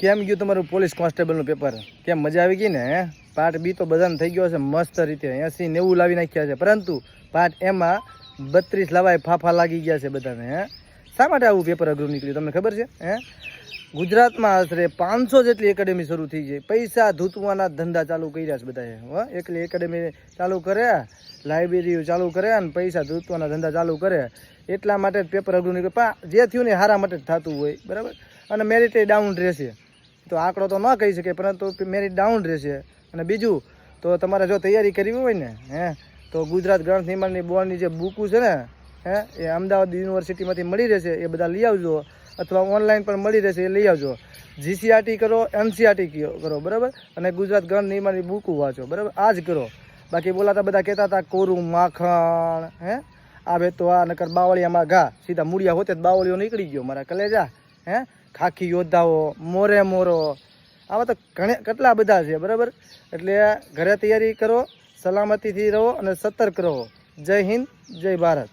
કેમ ગયું તમારું પોલીસ કોન્સ્ટેબલનું પેપર? કેમ મજા આવી ગઈ ને પાર્ટ બી તો બધાને થઈ ગયો છે મસ્ત રીતે. એસી નેવું લાવી નાખ્યા છે. પરંતુ પાર્ટ એમાં બત્રીસ લાવાય ફાફા લાગી ગયા છે બધાને, હે? શા માટે આવું પેપર અઘરું નીકળ્યું? તમને ખબર છે? હે? ગુજરાતમાં આશરે પાંચસો જેટલી એકેડેમી શરૂ થઈ છે. પૈસા ધૂતવાના ધંધા ચાલુ કર્યા છે બધાએ, હો? એકલી એકેડેમી ચાલુ કર્યા લાઇબ્રેરીઓ ચાલુ કર્યા અને પૈસા ધૂતવાના ધંધા ચાલુ કરે. એટલા માટે પેપર અઘરું નીકળ્યું. પણ જે થયું ને હારા માટે જ થતું હોય, બરાબર? અને મેરિટ ડાઉન રહેશે. તો આંકડો તો ન કહી શકે, પરંતુ મેરિટ ડાઉન રહેશે. અને બીજું, તો તમારે જો તૈયારી કરવી હોય ને, હે, તો ગુજરાત ગ્રંથ નિર્માણની બોર્ડની જે બુકું છે ને, હે, એ અમદાવાદ યુનિવર્સિટીમાંથી મળી રહેશે, એ બધા લઈ આવજો. અથવા ઓનલાઈન પણ મળી રહેશે, એ લઈ આવજો. જીસીઆરટી કરો એનસીઆરટી કરો, બરાબર? અને ગુજરાત ગ્રંથ નિર્માણની બુકું વાંચો, બરાબર? આ જ કરો. બાકી બોલાતા બધા કહેતા હતા, કોરું માખણ, હે? આવે તો આ નકર બાવળિયામાં ઘા. સીધા મૂળિયા હોતે જ બાવળીઓ નીકળી ગયો મારા કલેજા. હે? ખાખી યોદ્ધાઓ, મોરે મોરો. આવા તો ઘણા કેટલા બધા છે, બરાબર? એટલે ઘરે તૈયારી કરો, સલામતીથી રહો અને સતર્ક રહો. જય હિન્દ, જય ભારત.